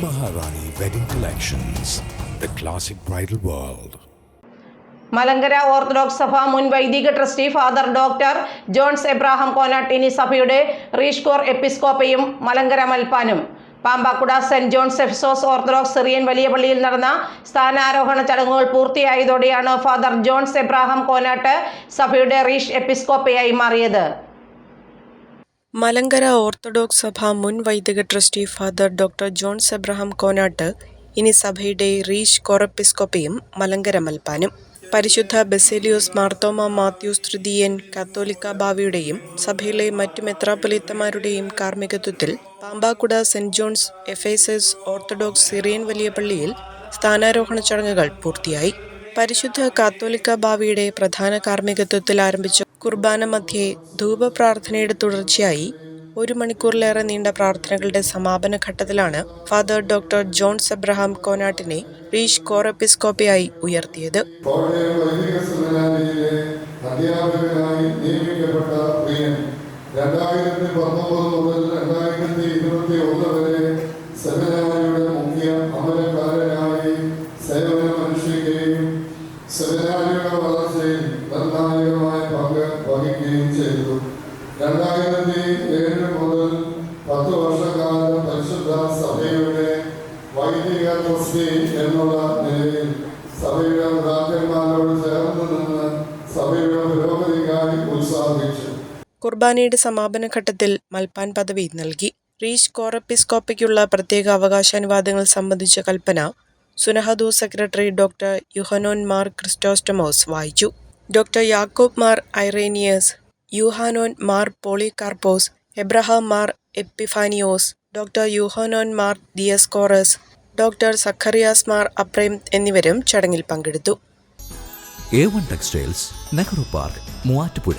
wedding collections The classic bridal world. Malankara Orthodox സഭ മുൻ വൈദിക trustee Father Doctor Johns Abraham കോനാട്ടിനി സഭയുടെ റീഷ്കോർ എപ്പിസ്കോപ്പയും Malankara മൽപ്പാനും Pampakuda Saint John's Ephesus Orthodox Syrian വലിയ പള്ളിയിൽ നടന്ന സ്ഥാനാരോഹണ ചടങ്ങുകൾ പൂർത്തിയായതോടെയാണ് ഫാദർ ജോൺസ് എബ്രാഹാം കോനാട്ട് സഭയുടെ റീഷ് എപ്പിസ്കോപ്പയായി മാറിയത് മലങ്കര ഓർത്തഡോക്സ് സഭ മുൻ വൈദിക trustee Father Doctor Johns Abraham Konat ഇനി സഭയുടെ റീഷ് കോറപ്പിസ്കോപ്പയും മലങ്കര മൽപ്പാനും. പരിശുദ്ധ ബെസേലിയോസ് മാർത്തോമ മാത്യൂസ് തൃതീയൻ കത്തോലിക്ക ബാവിയുടെയും സഭയിലെ മറ്റു മെത്രാപ്പൊലിത്തമാരുടെയും കാർമ്മികത്വത്തിൽ Pampakuda Saint John's Ephesus Orthodox Syrian വലിയ പള്ളിയിൽ സ്ഥാനാരോഹണ ചടങ്ങുകൾ പൂർത്തിയായി. പരിശുദ്ധ കാത്തോലിക്ക ബാവിയുടെ പ്രധാന കാർമ്മികത്വത്തിൽ ആരംഭിച്ച കുർബാന മധ്യേ ധൂപപ്രാർത്ഥനയുടെ തുടർച്ചയായി ഒരു മണിക്കൂറിലേറെ നീണ്ട പ്രാർത്ഥനകളുടെ സമാപന ഘട്ടത്തിലാണ് ഫാദർ ഡോക്ടർ ജോൺസ് എബ്രഹാം കോനാട്ടിനെ റീഷ് കോറപ്പിസ്കോപ്പിയായി ഉയർത്തിയത്. രണ്ടായിരത്തി പത്തൊമ്പത് മുതൽ രണ്ടായിരത്തി ഇരുപത്തി ഒന്ന് വരെ സെമിനാരിയുടെ മുഖ്യ അമരക്കാരനായി സേവനമനുഷ്ഠിക്കുകയും സെമിനാരിയുടെ ചെയ്തു. രണ്ടായിരത്തി ഏഴ് മുതൽ പത്ത് വർഷക്കാലം പരിശുദ്ധ സഭയുടെ വൈദിക ട്രസ്റ്റി എന്നുള്ള നിലയിൽ സഭയുടെ ഭ്രാന്തന്മാരോട് ചേർന്ന് നിന്ന് സഭയുടെ പുരോഗതിക്കായി ഉത്സാഹിച്ചു കുർബാനയുടെ സമാപന ഘട്ടത്തിൽ മൽപ്പാൻ പദവി നൽകി. റീഷ് കോറപ്പിസ്കോപ്പയ്ക്കുള്ള പ്രത്യേക അവകാശാനുവാദങ്ങൾ സംബന്ധിച്ച കൽപ്പന സുനഹദു സെക്രട്ടറി ഡോക്ടർ യുഹനോൻ മാർ ക്രിസ്റ്റോസ്റ്റമോസ് വായിച്ചു. Doctor Yakob Mar Irenaeus Yuhanon Mar Polycarpus Abraham Mar Epiphanios Doctor Yuhanon Mar Dioscoros Doctor Zacharias Mar Aprem എന്നിവരും ചടങ്ങിൽ പങ്കെടുത്തു. A one textiles Nehru park Muvattupuzha